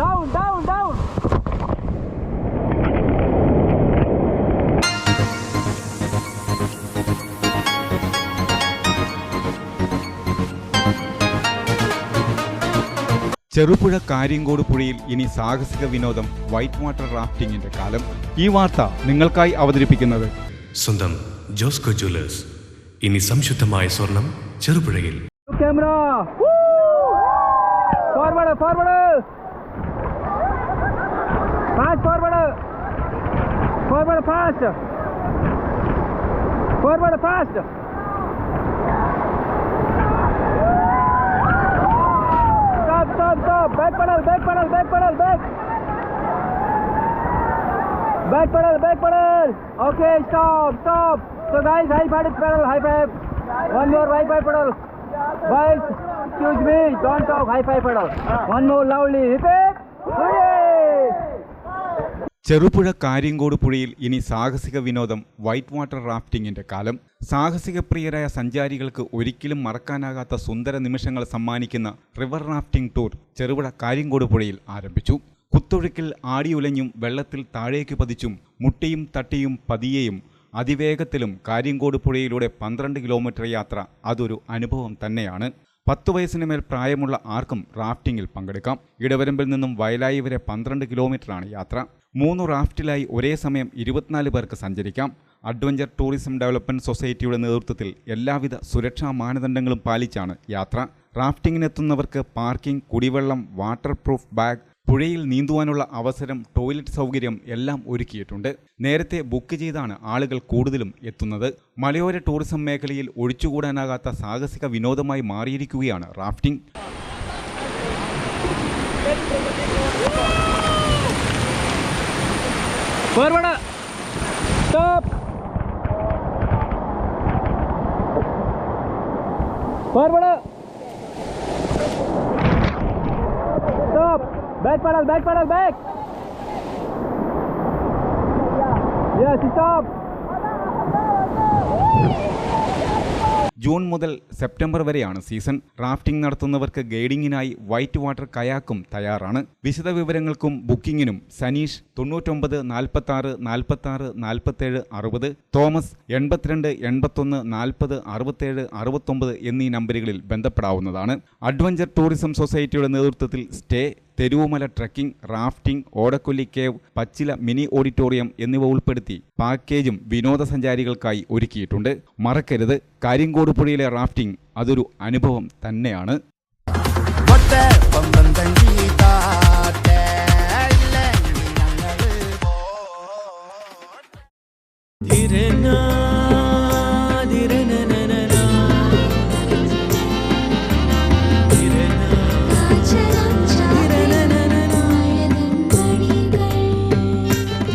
Down, down, down. Cherupuzha Kariyangode പുഴയിൽ ഇനി സാഹസിക വിനോദം വൈറ്റ് വാട്ടർ റാഫ്റ്റിംഗിന്റെ കാലം. ഈ വാർത്ത നിങ്ങൾക്കായി അവതരിപ്പിക്കുന്നത്. സ്വന്തം ജോസ്കോ ജ്വല്ലേഴ്സ്. ഇനി സംശുദ്ധമായ സ്വർണം ചെറുപുഴയിൽ. Camera forward forward. પાંચ forward forward fast forward fast stop stop stop back paddle back paddle back paddle back back paddle back paddle okay stop stop તો guys high five paddle high five one more high five paddle guys excuse me don't talk high five pedal one more loudly repeat Cherupuzha Kariyankode പുഴയിൽ ഇനി സാഹസിക വിനോദം white water റാഫ്റ്റിംഗിന്റെ കാലം. സാഹസിക പ്രിയരായ സഞ്ചാരികൾക്ക് ഒരിക്കലും മറക്കാനാകാത്ത സുന്ദര നിമിഷങ്ങൾ സമ്മാനിക്കുന്ന river rafting tour Cherupuzha Kariyankode പുഴയിൽ ആരംഭിച്ചു. കുത്തൊഴുക്കിൽ ആടിയുലഞ്ഞും വെള്ളത്തിൽ താഴേക്ക് പതിച്ചും മുട്ടിയും തട്ടിയും പതിയെയും അതിവേഗത്തിലും കാര്യങ്കോട് പുഴയിലൂടെ പന്ത്രണ്ട് കിലോമീറ്റർ യാത്ര അതൊരു അനുഭവം തന്നെയാണ്. പത്ത് വയസ്സിന് മേൽ പ്രായമുള്ള ആർക്കും റാഫ്റ്റിംഗിൽ പങ്കെടുക്കാം. ഇടവരമ്പിൽ നിന്നും വയലായി വരെ പന്ത്രണ്ട് കിലോമീറ്ററാണ് യാത്ര. മൂന്ന് റാഫ്റ്റിലായി ഒരേ സമയം ഇരുപത്തിനാല് പേർക്ക് സഞ്ചരിക്കാം. അഡ്വഞ്ചർ ടൂറിസം ഡെവലപ്മെന്റ് സൊസൈറ്റിയുടെ നേതൃത്വത്തിൽ എല്ലാവിധ സുരക്ഷാ മാനദണ്ഡങ്ങളും പാലിച്ചാണ് യാത്ര. റാഫ്റ്റിങ്ങിനെത്തുന്നവർക്ക് പാർക്കിംഗ് കുടിവെള്ളം വാട്ടർ പ്രൂഫ് ബാഗ് പുഴയിൽ നീന്തുവാനുള്ള അവസരം ടോയ്ലറ്റ് സൗകര്യം എല്ലാം ഒരുക്കിയിട്ടുണ്ട്. നേരത്തെ ബുക്ക് ചെയ്താണ് ആളുകൾ കൂടുതലും എത്തുന്നത്. മലയോര ടൂറിസം മേഖലയിൽ ഒഴിച്ചുകൂടാനാകാത്ത സാഹസിക വിനോദമായി മാറിയിരിക്കുകയാണ് റാഫ്റ്റിംഗ്. ಬರ್ಬೇಡ ಸ್ಟಾಪ್ ಬರ್ಬೇಡ ಸ್ಟಾಪ್ ಬ್ಯಾಕ್ ಮಾಡಲ್ ಬ್ಯಾಕ್ ಮಾಡಲ್ ಬ್ಯಾಕ್ ಯಸ್ ಸ್ಟಾಪ್ ജൂൺ മുതൽ സെപ്റ്റംബർ വരെയാണ് സീസൺ. റാഫ്റ്റിംഗ് നടത്തുന്നവർക്ക് ഗൈഡിങ്ങിനായി വൈറ്റ് വാട്ടർ കയാക്കും തയ്യാറാണ്. വിശദ വിവരങ്ങൾക്കും ബുക്കിങ്ങിനും സനീഷ് തൊണ്ണൂറ്റൊമ്പത് നാൽപ്പത്തി ആറ് നാൽപ്പത്തി ആറ് നാൽപ്പത്തേഴ് അറുപത് തോമസ് എൺപത്തിരണ്ട് എൺപത്തൊന്ന് നാൽപ്പത് അറുപത്തേഴ് അറുപത്തൊമ്പത് എന്നീ നമ്പറുകളിൽ ബന്ധപ്പെടാവുന്നതാണ്. അഡ്വഞ്ചർ ടൂറിസം സൊസൈറ്റിയുടെ നേതൃത്വത്തിൽ stay Theruvumala trekking rafting Odakkolli cave പച്ചില മിനി ഓഡിറ്റോറിയം എന്നിവ ഉൾപ്പെടുത്തി പാക്കേജും വിനോദസഞ്ചാരികൾക്കായി ഒരുക്കിയിട്ടുണ്ട്. മറക്കരുത് കാര്യങ്കോട് പുഴയിലെ റാഫ്റ്റിംഗ് അതൊരു അനുഭവം തന്നെയാണ്.